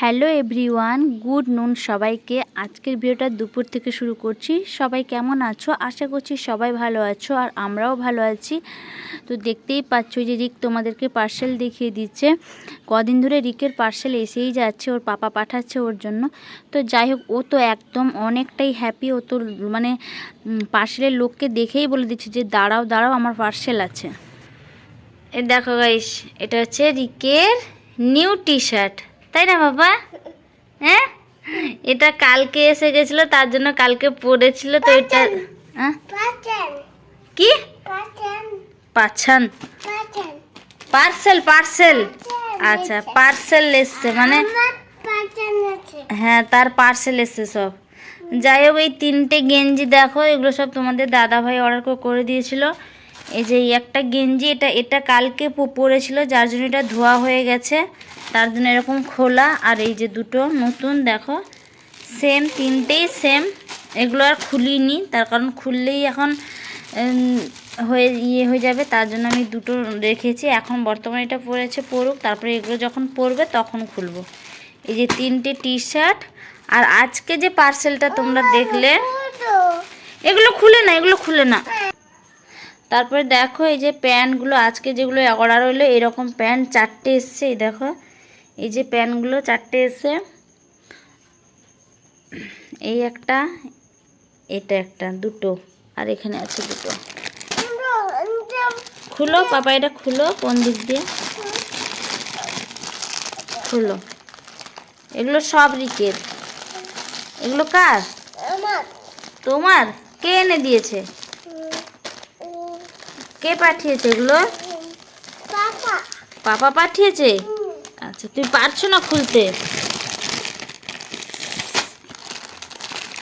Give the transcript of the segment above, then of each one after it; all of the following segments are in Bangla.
হ্যালো এভরিওয়ান, গুড নুন সবাইকে। আজকের ভিডিওটা দুপুর থেকে শুরু করছি। সবাই কেমন আছো? আশা করছি সবাই ভালো আছো আর আমরাও ভালো আছি। তো দেখতেই পাচ্ছ যে রিক তোমাদেরকে পার্সেল দেখিয়ে দিচ্ছে। কদিন ধরে রিকের পার্সেল এসেই যাচ্ছে, ওর পাপা পাঠাচ্ছে ওর জন্য। তো যাই হোক, ও তো একদম অনেকটাই হ্যাপি ও তো মানে পার্সেলের লোককে দেখেই বলে দিচ্ছে যে, দাঁড়াও দাঁড়াও, আমার পার্সেল আছে। এ দেখো গাইস এটা হচ্ছে রিকের নিউ টি শার্ট তাই না বাবা? হ্যাঁ এটা কালকে এসে গেছিল তার জন্য কালকে পরেছিল তো এটা হ্যাঁ? কি? পাচ্ছান পার্সেল পার্সেল। আচ্ছা পার্সেল এসছে মানে। হ্যাঁ তার পার্সেল এসছে সব। যাই হোক এই তিনটে গেঞ্জি দেখো এগুলো সব তোমাদের দাদা ভাই অর্ডার করে দিয়েছিল। এই যে একটা গেঞ্জি, এটা এটা কালকে পরেছিল, যার জন্য এটা ধোয়া হয়ে গেছে। তার জন্য এরকম খোলা, আর এই যে দুটো নতুন, দেখো সেম তিনটেই সেম এগুলো আর খুলিনি। তার কারণ খুললেই এখন হয়ে ইয়ে হয়ে যাবে, তার জন্য আমি দুটো রেখেছি। এখন বর্তমানে এটা পরেছে, পরুক, তারপরে এগুলো যখন পরবে, তখন খুলবো। এই যে তিনটে টি শার্ট আর আজকে যে পার্সেলটা তোমরা দেখলে, এগুলো খুলে না, এগুলো খুলে না। তারপরে দেখো এই যে প্যান্টগুলো আজকে যেগুলো অর্ডার হলো এরকম প্যান্ট চারটে এসছে এই দেখো। এই যে প্যান্টগুলো চারটে এসছে। এই একটা এটা একটা দুটো আর এখানে আছে দুটো। খুলো পাপা এটা খুলো কোন দিক দিয়ে? খুলো। এগুলো সব রিকের। এগুলো কার? তোমার? কে এনে দিয়েছে? কে পাঠিয়েছে এগুলো? পাপা, পাঠিয়েছে? আচ্ছা তুমি পারছ না খুলতে?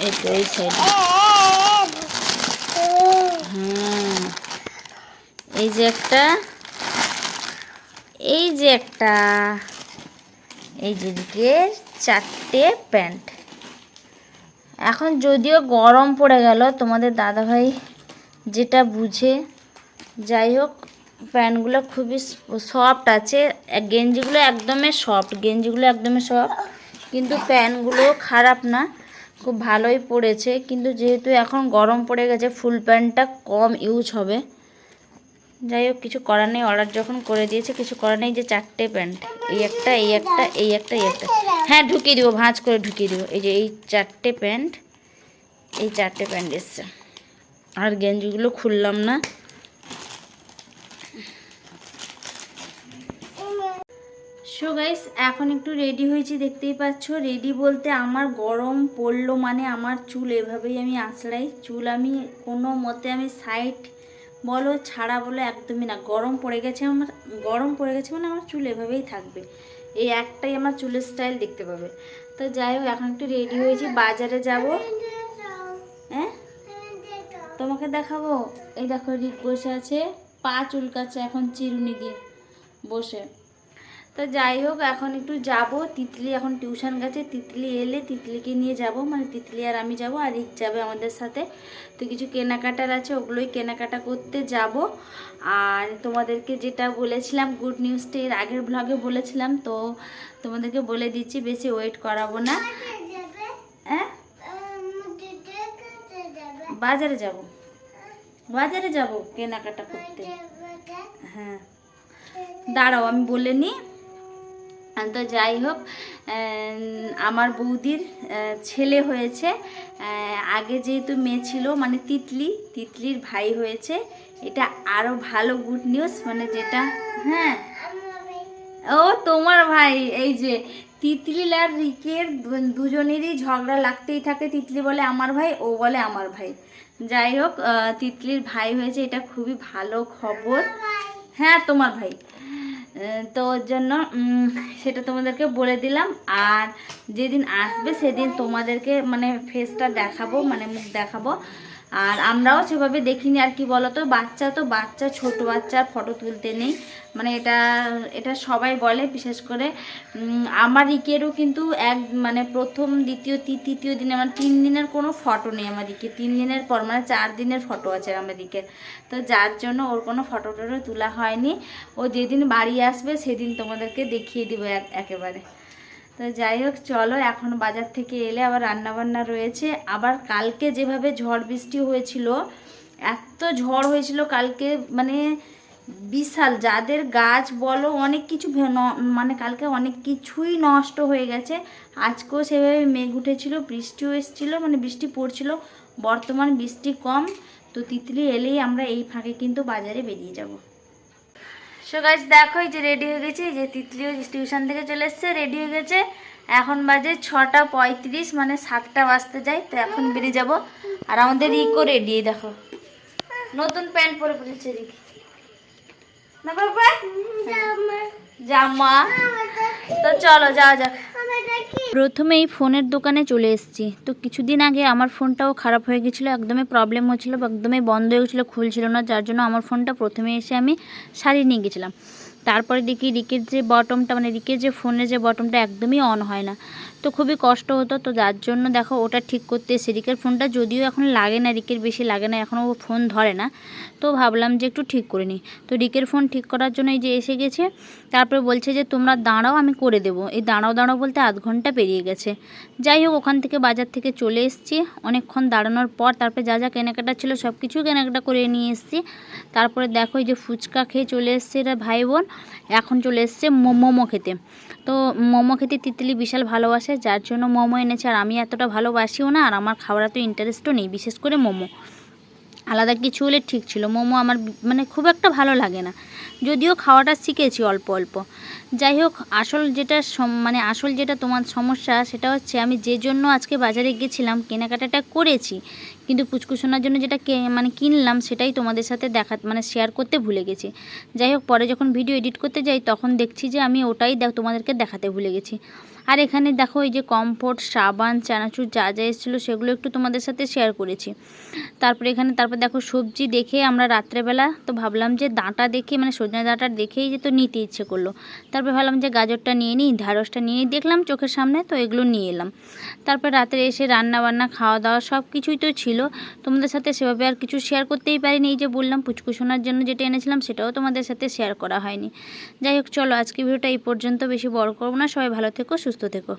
এই তো এই সাইডে। হুম। এই যে একটা এই যে একটা এই যে দিকে চারটে প্যান্ট। এখন যদিও গরম পড়ে গেল তোমাদের দাদাভাই যেটা বুঝে যাই হোক প্যান্টগুলো খুবই সফট আছে। গেঞ্জিগুলো একদমই সফট গেঞ্জিগুলো একদমই সফট কিন্তু প্যান্টগুলো খারাপ না, খুব ভালোই পড়েছে। কিন্তু যেহেতু এখন গরম পড়ে গেছে, ফুল প্যান্টটা কম ইউজ হবে। যাই হোক কিছু করার নেই। অর্ডার যখন করে দিয়েছে, কিছু করার নেই। যে চারটে প্যান্ট, এই একটা এই একটা এই একটা এই একটা। হ্যাঁ ঢুকিয়ে দিব, ভাঁজ করে ঢুকিয়ে দিব। এই যে এই চারটে প্যান্ট, এই চারটে প্যান্ট এসছে। আর গেঞ্জিগুলো খুললাম না। সো গাইস এখন একটু রেডি হয়েছি, দেখতেই পাচ্ছ? রেডি বলতে আমার গরম পড়ল মানে আমার চুল এভাবেই আমি আঁচড়াই। চুল আমি কোনো মতে আমি সাইড বলো, ছাড়া বলো, একদমই না। গরম পড়ে গেছে আমার, গরম পড়ে গেছে মানে আমার চুল এভাবেই থাকবে। এই একটাই আমার চুলের স্টাইল দেখতে পাবে। তো যাই হোক, এখন একটু রেডি হয়েছি, বাজারে যাব। হ্যাঁ? তোমাকে দেখাবো? এই দেখো, রিক বসে আছে। পা চুলকাচ্ছে এখন চিরুনি দিয়ে বসে। তো যাই হোক, এখন একটু যাব। তিতলি এখন টিউশন গেছে। তিতলি এলে তিতলিকে নিয়ে যাব। মানে তিতলি আর আমি যাব, আর রিক যাবে আমাদের সাথে। তো কিছু কেনাকাটার আছে, ওগুলোই কেনাকাটা করতে যাব। আর তোমাদেরকে যেটা বলেছিলাম গুড নিউজটা এর আগের ব্লগে বলেছিলাম, তো তোমাদেরকে বলে দিচ্ছি, বেশি ওয়েট করাবো না। হ্যাঁ? বাজারে যাব। বাজারে যাব কেনাকাটা করতে। হ্যাঁ। দাঁড়াও, আমি বলে নিই। তো যাই হোক আমার বৌদির ছেলে হয়েছে। আগে যেহেতু মেয়ে ছিল মানে তিতলি, তিতলির ভাই হয়েছে। এটা আরও ভালো গুড নিউজ মানে যেটা হ্যাঁ। ও, তোমার ভাই, এই যে, তিতলি আর রিকের দুজনেরই ঝগড়া লাগতেই থাকে, তিতলি বলে আমার ভাই, ও বলে আমার ভাই। যাই হোক তিতলির ভাই হয়েছে, এটা খুবই ভালো খবর। হ্যাঁ তোমার ভাই। তো ওর জন্য সেটা তোমাদেরকে বলে দিলাম। আর যেদিন আসবে, সেদিন তোমাদেরকে মানে ফেসটা দেখাবো মানে মুখ দেখাবো। আর আমরাও সেভাবে দেখিনি আর কি বলতো? বাচ্চা তো বাচ্চা, ছোট বাচ্চার ফটো তুলতে নেই। মানে এটা এটা সবাই বলে, বিশেষ করে আমার ইকেরও কিন্তু এক মানে প্রথম, দ্বিতীয় তৃতীয় দিনে মানে তিন দিনের কোনো ফটো নেই আমার দিকে তিন দিনের পর মানে চার দিনের ফটো আছে আমার দিকে তো যার জন্য ওর কোনো ফটো টটো তোলা হয়নি। ও যেদিন বাড়ি আসবে, সেদিন তোমাদেরকে দেখিয়ে দিব এক- একেবারে। তো যাই হোক, চলো এখন বাজার থেকে এলে আবার রান্না বান্না রয়েছে। আবার কালকে যেভাবে ঝড় বৃষ্টি হয়েছিল, এত ঝড় হয়েছিল কালকে মানে বিশাল। যাদের গাছ বলো, অনেক কিছু মানে কালকে অনেক কিছুই নষ্ট হয়ে গেছে। আজকেও সেভাবে মেঘ উঠেছিল, বৃষ্টিও এসেছিল মানে বৃষ্টি পড়ছিল। বর্তমান বৃষ্টি কম, তো তিতলি এলেই আমরা এই ফাঁকে কিন্তু বাজারে বেরিয়ে যাব। সো গাইজ দেখো যে রেডি হয়ে গেছে। যে তিতলিও টিউশন থেকে চলে এসছে রেডি হয়ে গেছে। এখন বাজে ছটা পঁয়ত্রিশ মানে সাতটা বাজতে যায়, তো এখন বেরিয়ে যাব। আর আমাদের ইকো রেডি দেখো। নতুন প্যান্ট পরে ফেলেছে রিক না বাবা জামা। জামা। তো চলো যাওয়া যাক। আমার দেখি প্রথমেই ফোনের দোকানে চলে এসেছি। তো কিছুদিন আগে আমার ফোনটাও খারাপ হয়ে গেছিল একদমই প্রবলেম হচ্ছিল একদমই বন্ধ হয়ে গেছিল খুলছিল না যার জন্য আমার ফোনটা প্রথমে এসে আমি সারিয়ে নিয়ে গেছিলাম। তারপরে দেখি রিকের যে বটমটা মানে রিকের যে ফোনের যে বটমটা একদমই অন হয় না। তো খুবই কষ্ট হতো, তো যার জন্য দেখো ওটা ঠিক করতে এসে রিকের ফোনটা যদিও এখন লাগে না, রিকের বেশি লাগে না এখনও ফোন ধরে না। তো ভাবলাম যে একটু ঠিক করে নিই। তো রিকের ফোন ঠিক করার জন্য এই যে এসে গেছে, তারপরে বলছে যে, তোমরা দাঁড়াও, আমি করে দেবো। এই দাঁড়াও দাঁড়াও বলতে আধ ঘণ্টা পেরিয়ে গেছে। যাই হোক, ওখান থেকে বাজার থেকে চলে এসেছি। অনেকক্ষণ দাঁড়ানোর পর তারপরে যা যা কেনাকাটা ছিল সব কিছু কেনাকাটা করে নিয়ে এসেছি। তারপরে দেখো এই যে ফুচকা খেয়ে চলে এসছে এরা ভাই বোন এখন চলে এসছে মোমো খেতে। তো মোমো খেতে তিতলি বিশাল ভালোবাসে, যার জন্য মোমো এনেছে। আর আমি এতটা ভালোবাসিও না, আর আমার খাওয়ার এত ইন্টারেস্টও নেই, বিশেষ করে মোমো। আলাদা কিছু হলে ঠিক ছিল। মোমো আমার মানে খুব একটা ভালো লাগে না। যদিও খাওয়াটা শিখেছি অল্প অল্প। যাই হোক, আসল যেটা মানে আসল যেটা তোমার সমস্যা, সেটা হচ্ছে আমি যে জন্য আজকে বাজারে গেছিলাম, কেনাকাটাটা করেছি কিন্তু পুচকুসোনার জন্য যেটা মানে কিনলাম সেটাই তোমাদের সাথে দেখা মানে শেয়ার করতে ভুলে গেছি। যাই হোক, পরে যখন ভিডিও এডিট করতে যাই, তখন দেখছি যে আমি ওটাই তোমাদেরকে দেখাতে ভুলে গেছি। আর এখানে দেখো এই যে কমফোর্ট সাবান, চানাচুর যা যা এসেছিল সেগুলো একটু তোমাদের সাথে শেয়ার করেছি। তারপরে এখানে, তারপর দেখো সবজি দেখে আমরা রাত্রেবেলা তো ভাবলাম যে ডাঁটা দেখে মানে সজনে ডাঁটা দেখেই যে তো নিতে ইচ্ছে করল। তারপরে ভাবলাম যে গাজরটা নিয়ে নিই, ঢ্যাঁড়সটা নিয়ে নিই, দেখলাম চোখের সামনে তো এগুলো নিয়ে এলাম। তারপর রাত্রে এসে রান্না বান্না খাওয়া দাওয়া সব কিছুই তো ছিল। তোমাদের সাথে সেভাবে আর কিছু শেয়ার করতেই পারিনি। এই যে বললাম, পুচকু শোনার জন্য যেটা এনেছিলাম, সেটাও তোমাদের সাথে শেয়ার করা হয়নি। যাই হোক, চলো আজকে ভিডিওটা এই পর্যন্ত। বেশি বড় করব না। সবাই ভালো থেকো, সুস্থ থেকো।